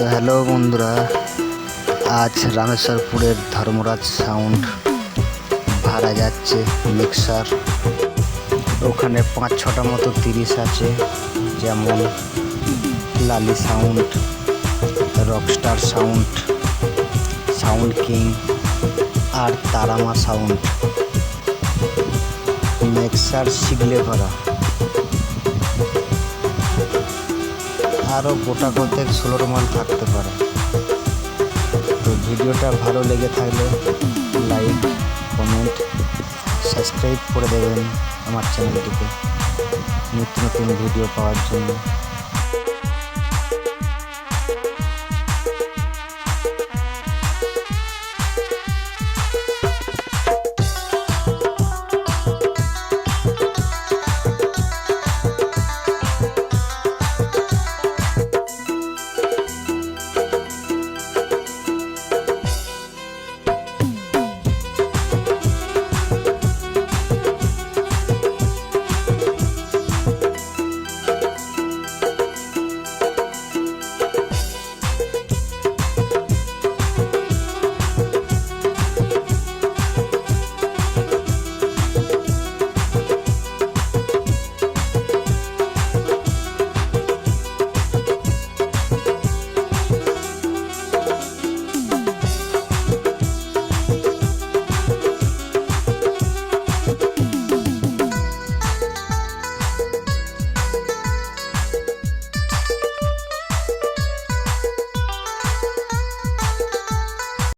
তো হ্যালো বন্ধুরা, আজ রামেশ্বরপুরের ধর্মরাজ সাউন্ড ভাড়া যাচ্ছে মিক্সার ওখানে পাঁচ ছটা মতো তিরিশ আছে, যেমন Lali sound rockstar sound sound king আর তারামা সাউন্ড মিক্সার শিখলে ভরা আরও গোটা করতে ষোলোর মান থাকতে পারে। তো ভিডিওটা ভালো লেগে থাকলে লাইক, কমেন্ট, সাবস্ক্রাইব করে দেবেন আমার চ্যানেলটিকে। নিত্য নতুন ভিডিও পাওয়ার জন্য।